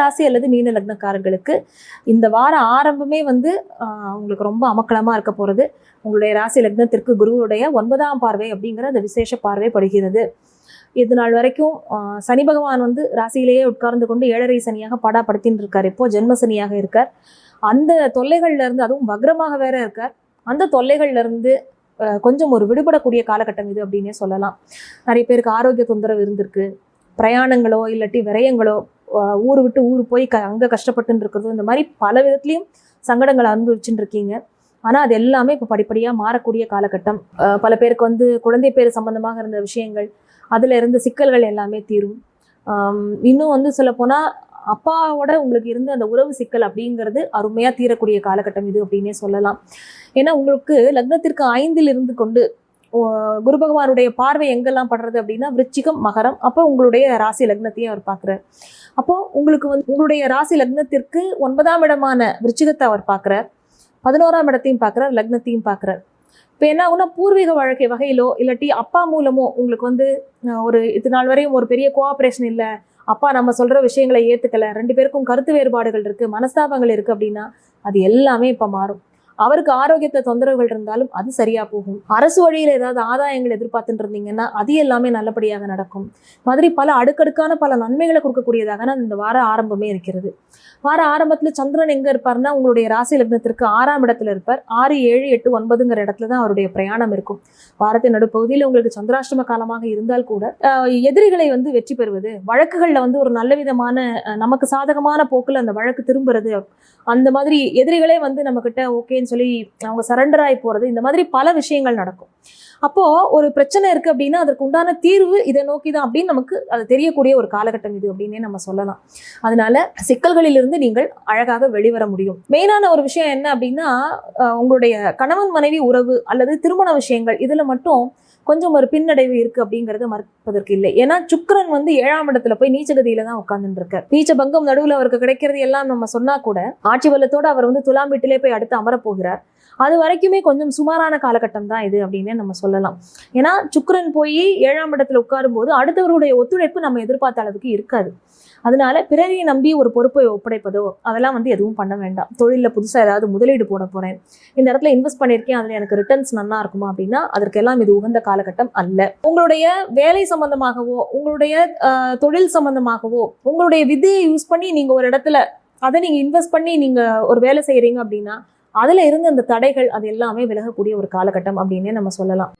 ராசி அல்லது மீன லக்னக்காரர்களுக்கு இந்த வார ஆரம்பமே வந்து உங்களுக்கு ரொம்ப அமக்கலமாக இருக்க போகிறது உங்களுடைய ராசி லக்னத்திற்கு குருவுடைய ஒன்பதாம் பார்வை அப்படிங்கிற அந்த விசேஷ பார்வை படுகிறது. இது நாள் வரைக்கும் சனி பகவான் வந்து ராசியிலேயே உட்கார்ந்து கொண்டு ஏழரை சனியாக படாப்படுத்தின்னு இருக்கார். இப்போ ஜென்ம சனியாக இருக்கார். அந்த தொல்லைகள்ல இருந்து அதுவும் வக்ரமாக வேற இருக்கார். அந்த தொல்லைகள்ல இருந்து கொஞ்சம் ஒரு விடுபடக்கூடிய காலகட்டம் இது அப்படின்னே சொல்லலாம். நிறைய பேருக்கு ஆரோக்கிய தொந்தரவு இருந்திருக்கு. பிரயாணங்களோ இல்லாட்டி விரயங்களோ ஊர் விட்டு ஊர் போய் க அங்கே கஷ்டப்பட்டுன்னு இருக்கிறது இந்த மாதிரி பல விதத்துலேயும் சங்கடங்களை அனுபவிச்சுட்டு இருக்கீங்க ஆனால் அது எல்லாமே இப்போ படிப்படியாக மாறக்கூடிய காலகட்டம். பல பேருக்கு வந்து குழந்தை பேர் சம்பந்தமாக இருந்த விஷயங்கள் அதில் இருந்த சிக்கல்கள் எல்லாமே தீரும். இன்னும் வந்து சொல்லப்போனால் அப்பாவோட உங்களுக்கு இருந்த அந்த உறவு சிக்கல் அப்படிங்கிறது அருமையாக தீரக்கூடிய காலகட்டம் இது அப்படின்னே சொல்லலாம். ஏன்னா உங்களுக்கு லக்னத்திற்கு ஐந்தில் இருந்து கொண்டு குரு பகவானுடைய பார்வை எங்கெல்லாம் படுறது அப்படின்னா விருச்சிகம் மகரம் அப்போ உங்களுடைய ராசி லக்னத்தையும் அவர் பார்க்குறார். அப்போது உங்களுக்கு வந்து உங்களுடைய ராசி லக்னத்திற்கு ஒன்பதாம் இடமான விருச்சிகத்தை அவர் பார்க்குறார். பதினோராம் இடத்தையும் பார்க்குறார் லக்னத்தையும் பார்க்குறார். இப்போ என்ன ஆகுனா பூர்வீக வழக்கை வகையிலோ இல்லாட்டி அப்பா மூலமோ உங்களுக்கு வந்து ஒரு இது நாள் வரையும் ஒரு பெரிய கோஆப்ரேஷன் இல்லை. அப்பா நம்ம சொல்கிற விஷயங்களை ஏற்றுக்கல ரெண்டு பேருக்கும் கருத்து வேறுபாடுகள் இருக்குது மனஸ்தாபங்கள் இருக்குது அப்படின்னா அது எல்லாமே இப்போ மாறும். அவருக்கு ஆரோக்கியத்தை தொந்தரவுகள் இருந்தாலும் அது சரியா போகும். அரசு வழியில ஏதாவது ஆதாயங்கள் எதிர்பார்த்துட்டு இருந்தீங்கன்னா அது எல்லாமே நல்லபடியாக நடக்கும். மாதிரி பல அடுக்கடுக்கான பல நன்மைகளை கொடுக்கக்கூடியதாக இந்த வார ஆரம்பமே இருக்கிறது. வார ஆரம்பத்துல சந்திரன் எங்க இருப்பார்னா உங்களுடைய ராசி லக்னத்திற்கு ஆறாம் இடத்துல இருப்பார். ஆறு ஏழு எட்டு ஒன்பதுங்கிற இடத்துல தான் அவருடைய பிரயாணம் இருக்கும். வாரத்தின் நடுப்பகுதியில் உங்களுக்கு சந்திராஷ்டம காலமாக இருந்தால் கூட எதிரிகளை வந்து வெற்றி பெறுவது வழக்குகள்ல வந்து ஒரு நல்ல விதமான நமக்கு சாதகமான போக்கில் அந்த வழக்கு திரும்புறது அந்த மாதிரி எதிரிகளே வந்து நம்ம கிட்ட அப்படின்னு சொல்லி அவங்க சரண்டர் ஆகி போகிறது இந்த மாதிரி பல விஷயங்கள் நடக்கும். அப்போது ஒரு பிரச்சனை இருக்குது அப்படின்னா அதற்கு உண்டான தீர்வு இதை நோக்கி தான் அப்படின்னு நமக்கு அது தெரியக்கூடிய ஒரு காலகட்டம் இது அப்படின்னே நம்ம சொல்லலாம். அதனால சிக்கல்களிலிருந்து நீங்கள் அழகாக வெளிவர முடியும். மெயினான ஒரு விஷயம் என்ன அப்படின்னா உங்களுடைய கணவன் மனைவி உறவு அல்லது திருமண விஷயங்கள் இதில் மட்டும் கொஞ்சம் ஒரு பின்னடைவு இருக்கு அப்படிங்கறத மறுப்பதற்கு இல்லை. ஏன்னா சுக்கரன் வந்து ஏழாம் இடத்துல போய் நீச்சகதியில தான் உட்கார்ந்துட்டு இருக்கார் நீச்ச பங்கம் நடுவில் அவருக்கு கிடைக்கிறது எல்லாம் நம்ம சொன்னா கூட ஆட்சி வல்லத்தோட அவர் வந்து துலாம் வீட்டிலே போய் அடுத்து அமரப் போகிறார். அது வரைக்குமே கொஞ்சம் சுமாரான காலகட்டம் தான் இது அப்படின்னே நம்ம சொல்லலாம். ஏன்னா சுக்கரன் போய் ஏழாம் இடத்துல உட்காரும் போது அடுத்தவருடைய ஒத்துழைப்பு நம்ம எதிர்பார்த்த அளவுக்கு இருக்காது. அதனால பிறரை நம்பி ஒரு பொறுப்பை ஒப்படைப்பதோ அதெல்லாம் வந்து எதுவும் பண்ண வேண்டாம். தொழிலில் புதுசாக ஏதாவது முதலீடு போட போறேன். இந்த இடத்துல இன்வெஸ்ட் பண்ணியிருக்கேன் அதில் எனக்கு ரிட்டர்ன்ஸ் நல்லா இருக்குமா அப்படின்னா அதற்கெல்லாம் இது உகந்த காலகட்டம் அல்ல. உங்களுடைய வேலை சம்பந்தமாகவோ உங்களுடைய தொழில் சம்பந்தமாகவோ உங்களுடைய விதியை யூஸ் பண்ணி நீங்கள் ஒரு இடத்துல அதை நீங்கள் இன்வெஸ்ட் பண்ணி நீங்கள் ஒரு வேலை செய்யறீங்க அப்படின்னா அதுல இருந்து அந்த தடைகள் அது எல்லாமே விலகக்கூடிய ஒரு காலகட்டம் அப்படின்னே நம்ம சொல்லலாம்.